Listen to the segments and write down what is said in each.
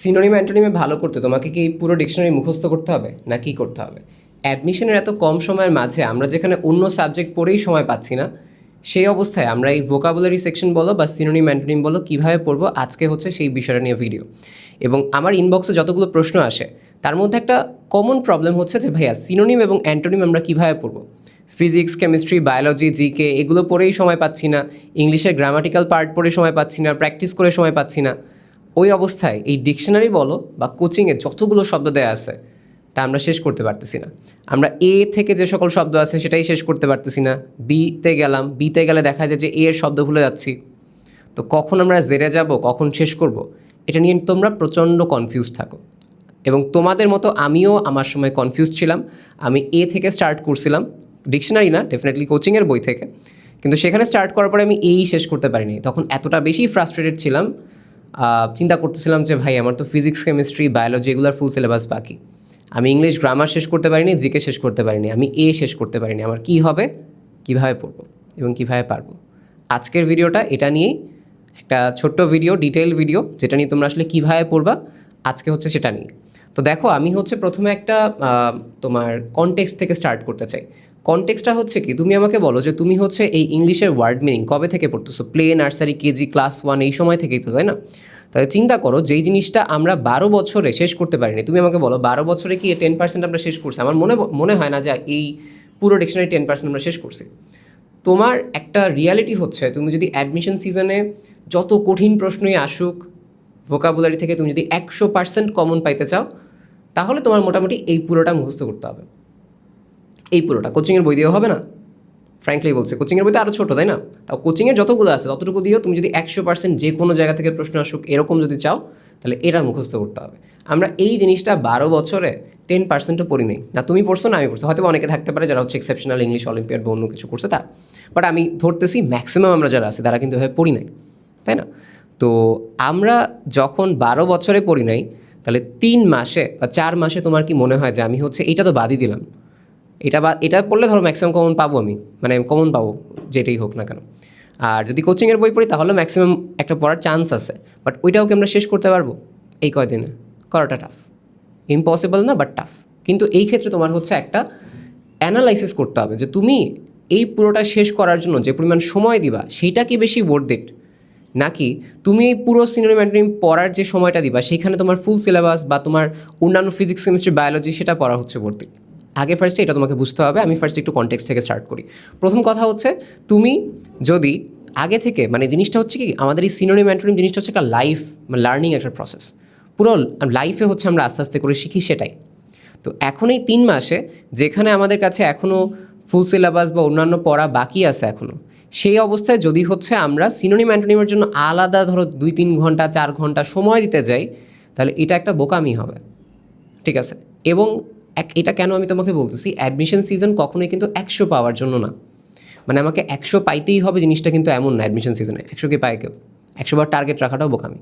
Synonym অ্যান্টোনিমে ভালো করতে তোমাকে কি পুরো ডিকশনারি মুখস্থ করতে হবে? না কি করতে হবে? অ্যাডমিশনের এত কম সময়ের মাঝে আমরা যেখানে অন্য সাবজেক্ট পড়েই সময় পাচ্ছি না, সেই অবস্থায় আমরা এই ভোকাবুলারি সেকশন বলো বা সিনোনিম অ্যান্টোনিম বলো কীভাবে পড়ব আজকে হচ্ছে সেই বিষয়টা নিয়ে ভিডিও এবং আমার ইনবক্সে যতগুলো প্রশ্ন আসে, তার মধ্যে একটা কমন প্রবলেম হচ্ছে যে ভাইয়া সিনোনিম এবং অ্যান্টোনিম আমরা কীভাবে পড়ব? ফিজিক্স কেমিস্ট্রি বায়োলজি জিকে এগুলো পড়েই সময় পাচ্ছি না, ইংলিশের গ্রামাটিক্যাল পার্ট পড়ে সময় পাচ্ছি না প্র্যাকটিস করে সময় পাচ্ছি না। ওই অবস্থায় এই ডিকশনারি বলো বা কোচিংয়ে যতগুলো শব্দ দেওয়া আছে, তা আমরা শেষ করতে পারতেছি না। আমরা এ থেকে যে সকল শব্দ আছে সেটাই শেষ করতে পারতেছি না। বিতে গেলাম, বিতে গেলে দেখা যায় যে এ এর শব্দ ভুলে যাচ্ছি। তো কখন আমরা জেরে যাব, কখন শেষ করব, এটা নিয়ে তোমরা প্রচণ্ড কনফিউজ থাকো। এবং তোমাদের মতো আমিও আমার সময় কনফিউজ ছিলাম। আমি এ থেকে স্টার্ট করছিলাম, ডিকশনারি না ডেফিনেটলি কোচিংয়ের বই থেকে। কিন্তু সেখানে স্টার্ট করার পরে আমি এই শেষ করতে পারিনি। তখন এতটা বেশি ফ্রাস্ট্রেটেড ছিলাম চিন্তা করতেছিলাম যে, ভাই, আমার তো ফিজিক্স কেমিস্ট্রি বায়োলজি এগুলোর ফুল সিলেবাস বাকি। আমি ইংলিশ গ্রামার শেষ করতে পারিনি জিকে শেষ করতে পারিনি, আমি এ শেষ করতে পারিনি। আমার কি হবে, কীভাবে পড়ব এবং কীভাবে পারব? আজকের ভিডিওটা এটা নিয়েই। একটা ছোট্ট ভিডিও ডিটেল ভিডিও যেটা নিয়ে তোমরা আসলে কীভাবে পড়বা, আজকে হচ্ছে সেটা নিয়ে। তো দেখো, আমি হচ্ছে প্রথমে একটা তোমার কনটেক্সট থেকে স্টার্ট করতে চাই। কনটেক্সটটা হচ্ছে কি? তুমি আমাকে বলো যে তুমি হচ্ছে এই ইংলিশের ওয়ার্ড মিনিং কবে থেকে পড়তেছো? Play nursery KG class one এই সময় থেকেই তো, তাই না? তাহলে চিন্তা করো, যেই জিনিসটা আমরা বারো বছরে শেষ করতে পারিনি, তুমি আমাকে বলো, বারো বছরে কি টেন পার্সেন্ট আমরা শেষ করছি? আমার মনে মনে হয় না যে এই পুরো ডিকশনারি টেন পার্সেন্ট আমরা শেষ করছি। তোমার একটা রিয়ালিটি হচ্ছে, তুমি যদি অ্যাডমিশন সিজনে যত কঠিন প্রশ্নই আসুক ভোকাবুলারি থেকে তুমি যদি একশো পার্সেন্ট কমন পাইতে চাও, তাহলে তোমার মোটামুটি এই পুরোটা মুখস্থ করতে হবে। এই পুরোটা কোচিংয়ের বই দিয়েও হবে না। ফ্র্যাঙ্কলি বলছে, কোচিংয়ের বইতে আরও ছোটো, তাই না? তাও কোচিংয়ের যতগুলো আছে, ততটুকু দিয়েও তুমি যদি একশো পার্সেন্ট যে কোনো জায়গা থেকে প্রশ্ন আসুক, এরকম যদি চাও, তাহলে এটা মুখস্থ করতে হবে। আমরা এই জিনিসটা বারো বছরে টেন পার্সেন্টও পড়ি নেই না, তুমি পড়ছো, না, আমি পড়ছো। হয়তো অনেকে থাকতে পারে যারা হচ্ছে এক্সেপশনাল ইংলিশ অলিম্পিয়াড বা অন্য কিছু করছে, তার। বাট আমি ধরতেছি ম্যাক্সিমাম আমরা যারা আছে, তারা কিন্তু এভাবে পড়ি নাই, তাই না? তো আমরা যখন বারো বছরে পড়ি নাই, তাহলে তিন মাসে বা চার মাসে তোমার কি মনে হয় যে আমি হচ্ছে এটা তো বাদই দিলাম? এটা বা, এটা পড়লে ধরো ম্যাক্সিমাম কমন পাবো আমি মানে কমন পাবো, যেটাই হোক না কেন। আর যদি কোচিংয়ের বই পড়ি তাহলে ম্যাক্সিমাম একটা পড়ার চান্স আছে বাট ওইটাও কি আমরা শেষ করতে পারব? এই কয়দিনে? করাটা টাফ ইম্পসিবল না বাট টাফ কিন্তু এই ক্ষেত্রে তোমার হচ্ছে একটা অ্যানালাইসিস করতে হবে যে তুমি এই পুরোটা শেষ করার জন্য যে পরিমাণ সময় দিবা, সেইটা কি বেশি ওয়ার্থ ইট নাকি তুমি এই পুরো সিনেমাটিম পড়ার যে সময়টা দিবা সেখানে তোমার ফুল সিলেবাস বা তোমার অন্যান্য ফিজিক্স কেমিস্ট্রি বায়োলজি সেটা পড়া হচ্ছে ভর্তি আগে ফার্স্টে এটা তোমাকে বুঝতে হবে, আমি ফার্স্ট একটু কনটেক্স থেকে স্টার্ট করি। প্রথম কথা হচ্ছে, তুমি যদি আগে থেকে মানে জিনিসটা হচ্ছে কি, আমাদের এই সিনোনিম অ্যান্টোনিম জিনিসটা হচ্ছে একটা লাইফ মানে লার্নিং একটা প্রসেস পুরো লাইফে হচ্ছে আমরা আস্তে আস্তে করে শিখি সেটাই। তো এখন এই তিন মাসে, যেখানে আমাদের কাছে এখনও ফুল সিলেবাস বা অন্যান্য পড়া বাকি আছে এখনও সেই অবস্থায় যদি হচ্ছে আমরা সিনোনিম অ্যান্টোনিমের জন্য আলাদা ধরো দুই তিন ঘণ্টা, চার ঘণ্টা সময় দিতে যাই, তাহলে এটা একটা বোকামি হবে। ঠিক আছে? এবং এক, এটা কেন আমি তোমাকে বলতেছি? অ্যাডমিশন সিজন কখনোই কিন্তু একশো পাওয়ার জন্য না। মানে আমাকে একশো পাইতেই হবে জিনিসটা কিন্তু এমন না অ্যাডমিশন সিজনে একশো কি পায় কেউ? একশো বার টার্গেট রাখাটাও বোকামি।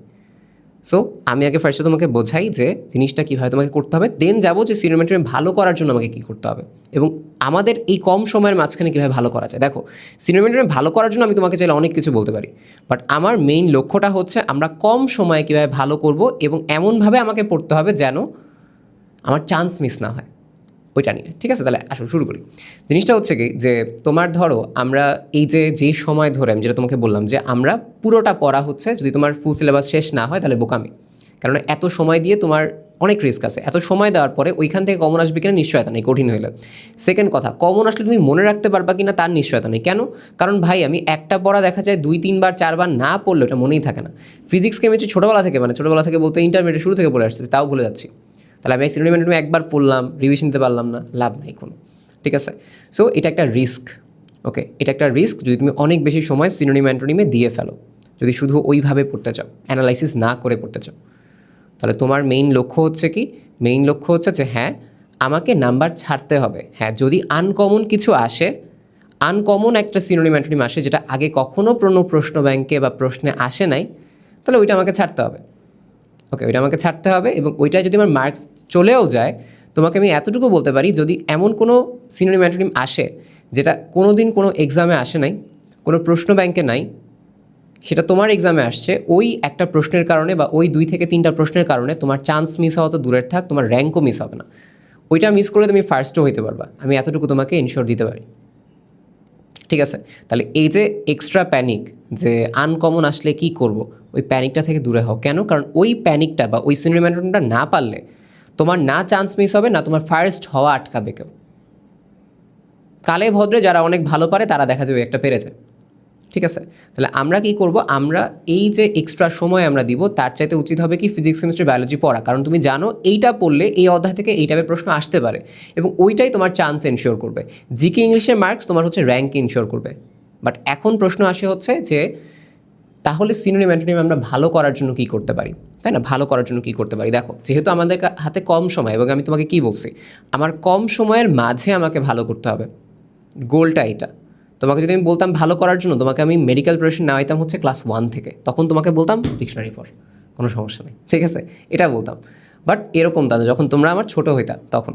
সো আমি আগে ফার্স্টে তোমাকে বোঝাই যে জিনিসটা কীভাবে তোমাকে করতে হবে দেন যাব যে সিনেমাটিমে ভালো করার জন্য আমাকে কী করতে হবে। এবং আমাদের এই কম সময়ের মাঝখানে কীভাবে ভালো করা যায়। দেখো সিনেমাটিমে ভালো করার জন্য আমি তোমাকে চাইলে অনেক কিছু বলতে পারি। বাট আমার মেইন লক্ষ্যটা হচ্ছে আমরা কম সময়ে কীভাবে ভালো করব এবং এমনভাবে আমাকে পড়তে হবে যেন আমার চান্স মিস না হয়। ওইটা নিয়ে, ঠিক আছে? তাহলে আসো শুরু করি। জিনিসটা হচ্ছে কি যে, তোমার ধরো, আমরা এই যে যেই সময় ধরে আমি যেটা তোমাকে বললাম যে, আমরা পুরোটা পড়া হচ্ছে, যদি তোমার ফুল সিলেবাস শেষ না হয়, তাহলে বোকামি। কারণ এত সময় দিয়ে তোমার অনেক রিস্ক আছে। এত সময় দেওয়ার পরে ওইখান থেকে কমন আসবে কিনা নিশ্চয়তা নেই, কঠিন হইলে সেকেন্ড কথা কমন আসলে তুমি মনে রাখতে পারবা কিনা তার নিশ্চয়তা নেই। কেন? কারণ ভাই, আমি একটা পড়া দেখা যায় দুই, তিনবার, চারবার না পড়লে ওটা মনেই থাকে না। ফিজিক্স কেমিস্ট্রি ছোটোবেলা থেকে মানে ছোটোবেলা থেকে বলতে ইন্টারমিডিয়েট শুরু থেকে পড়ে আসছে, তাও ভুলে যাচ্ছি। তাহলে আমি সিনেমাটিমে একবার পড়লাম রিভিশন নিতে পারলাম না, লাভ নাই কোনো। ঠিক আছে? সো এটা একটা রিস্ক ওকে এটা একটা রিস্ক যদি তুমি অনেক বেশি সময় সিনোনিম অ্যান্টোনিমে দিয়ে ফেলো। যদি শুধু ওইভাবে পড়তে চাও অ্যানালাইসিস না করে পড়তে চাও। তাহলে তোমার মেইন লক্ষ্য হচ্ছে কি? মেইন লক্ষ্য হচ্ছে যে হ্যাঁ আমাকে নাম্বার ছাড়তে হবে। হ্যাঁ যদি আনকমন কিছু আসে আনকমন একটা সিনোনিম অ্যান্টোনিম আসে যেটা আগে কখনো কোনো প্রশ্ন ব্যাংকে বা প্রশ্নে আসে নাই, তাহলে ওইটা আমাকে ছাড়তে হবে। ওকে ওইটা আমাকে ছাড়তে হবে এবং ওইটা যদি আমার মার্কস চলেও যায়, তোমাকে আমি এতটুকু বলতে পারি, যদি এমন কোনো সিনোনিম অ্যান্টোনিম আসে, যেটা কোনো দিন কোনো এক্সামে আসে নাই, কোনো প্রশ্ন ব্যাংকে নাই, সেটা তোমার এক্সামে আসছে, ওই একটা প্রশ্নের কারণে বা ওই দুই থেকে তিনটা প্রশ্নের কারণে তোমার চান্স মিস হওয়া তো দূরের থাক, তোমার র্যাঙ্কও মিস হবে না। ওইটা মিস করলে তুমি ফার্স্টও হইতে পারবা। আমি এতটুকু তোমাকে ইনশোর দিতে পারি। ঠিক আছে? তাহলে এই যে এক্সট্রা প্যানিক যে আনকমন আসলে কি করব? ওই প্যানিকটা থেকে দূরে হও। কেন? কারণ ওই প্যানিকটা বা ওই সিনেমাটা না পারলে তোমার না চান্স মিস হবে, না তোমার ফার্স্ট হওয়া আটকাবে কেউ। কালে ভদ্রে যারা অনেক ভালো পারে, তারা দেখা যাবে একটা পেরে যায় ঠিক আছে? তাহলে আমরা কি করব? আমরা এই যে এক্সট্রা সময় আমরা দিব, তার চাইতে উচিত হবে কি ফিজিক্স কেমিস্ট্রি বায়োলজি পড়া। কারণ তুমি জানো, এইটা পড়লে এই অধ্যায় থেকে এই টাইপের প্রশ্ন আসতে পারে এবং ওইটাই তোমার চান্স এনশিওর করবে। জিকে ইংলিশের মার্কস তোমার হচ্ছে র্যাঙ্ক ইনশিওর করবে। বাট এখন প্রশ্ন আসে হচ্ছে যে, তাহলে সিনোনিম অ্যান্টোনিম আমরা ভালো করার জন্য কি করতে পারি? তাই না? ভালো করার জন্য কি করতে পারি? দেখো, যেহেতু আমাদের হাতে কম সময় এবং আমি তোমাকে কি বলছি? আমার কম সময়ের মাঝে আমাকে ভালো করতে হবে। গোলটা এটা। তোমাকে যদি আমি বলতাম ভালো করার জন্য, তোমাকে আমি মেডিকেল প্রিপারেশন নেওয়াইতাম হচ্ছে ক্লাস ওয়ান থেকে। তখন তোমাকে বলতাম ডিকশনারি পড়, কোনো সমস্যা নেই। ঠিক আছে? এটা বলতাম। বাট এরকম তা যখন তোমরা আমার ছোট হইতা তখন।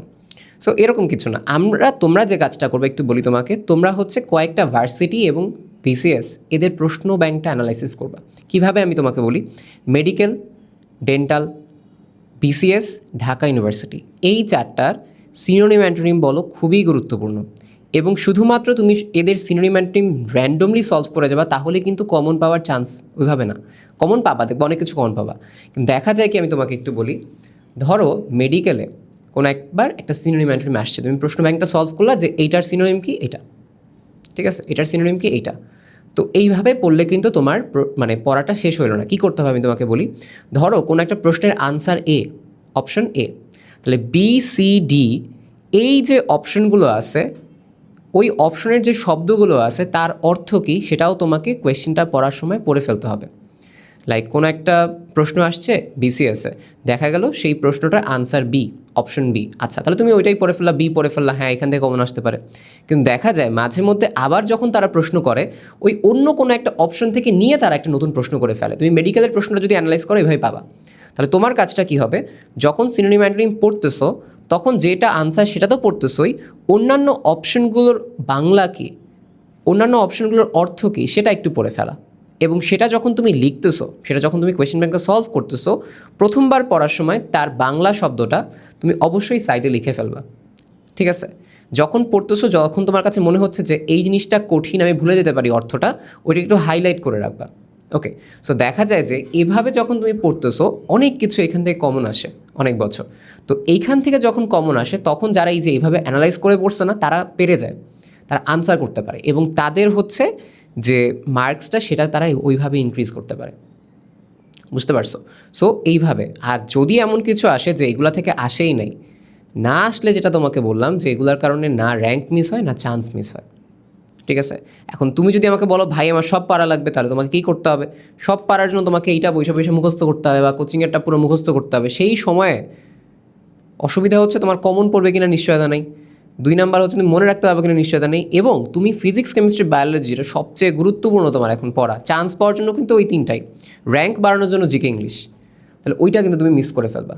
সো এরকম কিছু না। আমরা, তোমরা যে কাজটা করবে, একটু বলি তোমাকে, তোমরা হচ্ছে কয়েকটা ভার্সিটি এবং বিসিএস এদের প্রশ্ন ব্যাংকটা অ্যানালাইসিস করবা। কীভাবে আমি তোমাকে বলি? Medical dental BCS Dhaka university এই চারটার সিনোনিম অ্যান্টোনিম বলো, খুবই গুরুত্বপূর্ণ। এবং শুধুমাত্র তুমি এদের সিনোনিম র্যান্ডমলি সলভ করে যাবা, তাহলে কিন্তু কমন পাওয়ার চান্স ওইভাবে না। কমন পাবা, দেখব অনেক কিছু কমন পাবা। কিন্তু দেখা যায় কি আমি তোমাকে একটু বলি, ধরো মেডিকেলে কোনো একবার একটা সিনোনিম আসছে, তুমি প্রশ্ন ব্যাংকটা সলভ করলা যে এইটার সিনোনিম কি এটা। ঠিক আছে? এটার সিনোনিম কি এইটা তো এইভাবে পড়লে কিন্তু তোমার মানে পড়াটা শেষ হলো না। কি করতে হবে আমি তোমাকে বলি, ধরো কোনো একটা প্রশ্নের আনসার এ অপশন এ তাহলে বি সি ডি এই যে অপশনগুলো আছে ওই অপশনের যে শব্দগুলো আছে, তার অর্থ কী সেটাও তোমাকে কোয়েশ্চেনটা পড়ার সময় পড়ে ফেলতে হবে। লাইক কোনো একটা প্রশ্ন আসছে বিসিএসে দেখা গেল সেই প্রশ্নটার আনসার বি অপশন বি আচ্ছা তাহলে তুমি ওইটাই পড়ে ফেললা বি পড়ে ফেললা হ্যাঁ এখান থেকে কমন আসতে পারে। কিন্তু দেখা যায় মাঝে মধ্যে আবার যখন তারা প্রশ্ন করে, ওই অন্য কোনো একটা অপশন থেকে নিয়ে তারা একটা নতুন প্রশ্ন করে ফেলে। তুমি মেডিকেলের প্রশ্নটা যদি অ্যানালাইজ করো এভাবে পাবা। তাহলে তোমার কাজটা কি হবে? যখন সিনোনিম পড়তেছো তখন যেটা আনসার সেটা তো পড়তেছোই। অন্যান্য অপশনগুলোর বাংলা কি? অন্যান্য অপশনগুলোর অর্থ কী? সেটা একটু পড়ে ফেলা। এবং সেটা যখন তুমি লিখতেছো, সেটা যখন তুমি কোয়েশ্চেন ব্যাংকটা সলভ করতেছো, প্রথমবার পড়ার সময় তার বাংলা শব্দটা তুমি অবশ্যই সাইডে লিখে ফেলবা। ঠিক আছে? যখন পড়তেছো, যখন তোমার কাছে মনে হচ্ছে যে এই জিনিসটা কঠিন, আমি ভুলে যেতে পারি অর্থটা, ওইটা একটু হাইলাইট করে রাখবা। ওকে সো দেখা যায় যে এভাবে যখন তুমি পড়তেছো, অনেক কিছু এখান থেকে কমন আসে অনেক বছর। তো এইখান থেকে যখন কমন আসে, তখন যারা এই যে এইভাবে অ্যানালাইজ করে পড়ছে না, তারা পেরে যায়। তারা আনসার করতে পারে এবং তাদের হচ্ছে যে মার্কসটা সেটা তারা ওইভাবে ইনক্রিজ করতে পারে। বুঝতে পারছ? সো এইভাবে, আর যদি এমন কিছু আসে যে এগুলা থেকে আসেই নাই, না আসলে যেটা তোমাকে বললাম যে এগুলার কারণে না র্যাঙ্ক মিস হয়, না চান্স মিস হয়। ঠিক আছে? এখন তুমি যদি আমাকে বলো, ভাই, আমার সব পারা লাগবে, তাহলে তোমাকে কী করতে হবে? সব পারার জন্য তোমাকে এইটা বৈশা পয়সা মুখস্থ করতে হবে বা কোচিংয়েরটা পুরো মুখস্থ করতে হবে। সেই সময়ে অসুবিধা হচ্ছে তোমার কমন পড়বে কিনা নিশ্চয়তা নেই। দুই নাম্বার হচ্ছে তুমি মনে রাখতে পারবে কিনা নিশ্চয়তা নেই এবং তুমি ফিজিক্স কেমিস্ট্রি বায়োলজি যেটা সবচেয়ে গুরুত্বপূর্ণ তোমার এখন পড়া। চান্স পাওয়ার জন্য কিন্তু ওই তিনটাই। র্যাঙ্ক বাড়ানোর জন্য জিকে ইংলিশ তাহলে ওইটা কিন্তু তুমি মিস করে ফেলবা।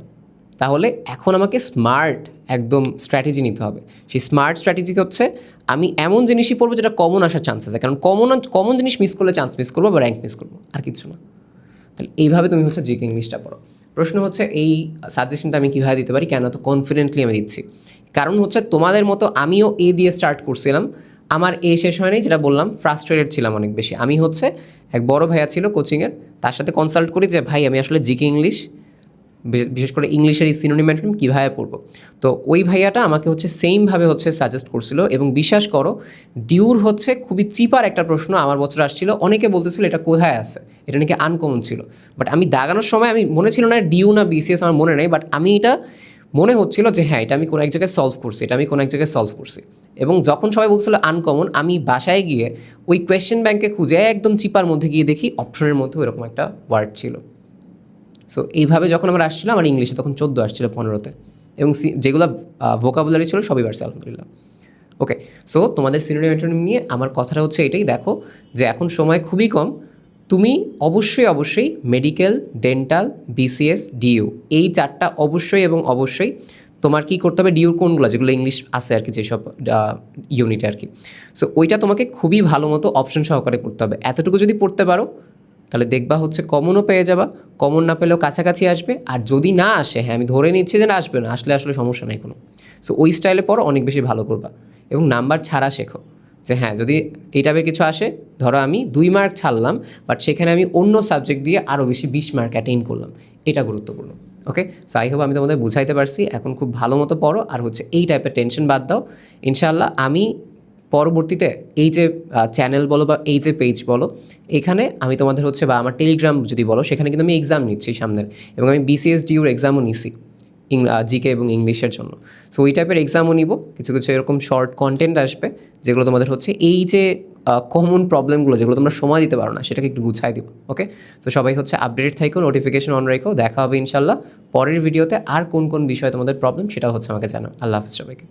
তাহলে এখন আমাকে স্মার্ট একদম স্ট্র্যাটেজি নিতে হবে। সেই স্মার্ট স্ট্র্যাটেজি হচ্ছে আমি এমন জিনিসই পড়ব যেটা কমন আসার চান্স আছে। কারণ কমন কমন জিনিস মিস করলে চান্স মিস করব বা র্যাঙ্ক মিস করব, আর কিছু না। তাহলে এইভাবে তুমি হচ্ছে জিকে ইংলিশটা পড়ো। প্রশ্ন হচ্ছে এই সাজেশনটা আমি কীভাবে দিতে পারি? কেন? তো কনফিডেন্টলি আমি দিচ্ছি। কারণ হচ্ছে তোমাদের মতো আমিও এ দিয়ে স্টার্ট করছিলাম। আমার এ শেষ হয়নি যেটা বললাম ফ্রাস্ট্রেটেড ছিলাম অনেক বেশি। আমি হচ্ছে এক বড় ভাইয়া ছিল কোচিংয়ের তার সাথে কনসাল্ট করি যে, ভাই, আমি আসলে জিকে ইংলিশ বিশেষ- করে ইংলিশের এই সিনোনিম কীভাবে পড়ব? তো ওই ভাইয়াটা আমাকে হচ্ছে সেমভাবে হচ্ছে সাজেস্ট করছিল এবং বিশ্বাস করো ডিউর হচ্ছে খুবই চিপার একটা প্রশ্ন আমার বছর আসছিল। অনেকে বলতেছিল এটা কোথায় আছে? এটা নাকি আনকমন ছিল। বাট আমি দাগানোর সময় আমি, মনে ছিল না ডিউ না বিসিএস আমার মনে নেই বাট আমি এটা মনে হচ্ছিল যে হ্যাঁ এটা আমি কোনো এক জায়গায় সলভ করছি, এটা আমি কোনো এক জায়গায় সলভ করছি। এবং যখন সবাই বলছিল আনকমন আমি বাসায় গিয়ে ওই কোয়েশ্চেন ব্যাংকে খুঁজে একদম চিপার মধ্যে গিয়ে দেখি অপশনের মধ্যে ওইরকম একটা ওয়ার্ড ছিল। সো এইভাবে যখন আমরা আসছিলাম আমার ইংলিশে তখন চোদ্দ আসছিল পনেরোতে। এবং যেগুলো ভোকাবুলারি ছিল সবই বাড়ছে, আলহামদুলিল্লাহ। ওকে সো তোমাদের সিনিয়র অ্যান্টোনিম নিয়ে আমার কথাটা হচ্ছে এটাই, দেখো যে এখন সময় খুবই কম। তুমি অবশ্যই অবশ্যই মেডিকেল ডেন্টাল বিসিএস ডিইউ এই চারটা অবশ্যই এবং অবশ্যই তোমার কি করতে হবে ডিউর কোনগুলো, যেগুলো ইংলিশ আছে আর কি, যেসব ইউনিটে আর কি। সো ওইটা তোমাকে খুবই ভালো মতো অপশন সহকারে পড়তে হবে। এতটুকু যদি পড়তে পারো তাহলে দেখবা হচ্ছে কমনও পেয়ে যাবা কমন না পেলেও কাছাকাছি আসবে। আর যদি না আসে হ্যাঁ আমি ধরে নিচ্ছি যে না আসবে না, আসলে আসলে সমস্যা নেই কোনো। সো ওই স্টাইলে পড়ো অনেক বেশি ভালো করবা। এবং নাম্বার ছাড়া শেখো। যে হ্যাঁ যদি এই টাইপের কিছু আসে, ধরো আমি দুই মার্ক ছাড়লাম বাট সেখানে আমি অন্য সাবজেক্ট দিয়ে আরও বেশি বিশ মার্ক অ্যাটেইন করলাম। এটা গুরুত্বপূর্ণ ওকে সো আই হোপ আমি তোমাদের বুঝাইতে পারছি। এখন খুব ভালো মতো পড়ো। আর হচ্ছে এই টাইপের টেনশন বাদ দাও। ইনশাআল্লাহ আমি পরবর্তীতে এই যে চ্যানেল বলো বা এই যে পেজ বলো, এখানে আমি তোমাদের হচ্ছে বা আমার টেলিগ্রাম যদি বলো, সেখানে কিন্তু আমি এক্সাম নিচ্ছি সামনের, এবং আমি বিসিএস ডিউর এক্সামও নিছি জিকে এবং ইংলিশের জন্য। সো ওই টাইপের এক্সামও নিব, কিছু কিছু এরকম শর্ট কন্টেন্ট আসবে, যেগুলো তোমাদের হচ্ছে এই যে কমন প্রবলেমগুলো যেগুলো তোমরা সময় দিতে পারো না, সেটাকে একটু গুছাই দিব ওকে তো সবাই হচ্ছে আপডেট থাকো নোটিফিকেশন অন রেখো, দেখা হবে ইনশাল্লাহ। পরের ভিডিওতে আর কোন কোন বিষয়ে তোমাদের প্রবলেম সেটা হচ্ছে আমাকে জানাও। আল্লাহ হাফিজ সবাইকে।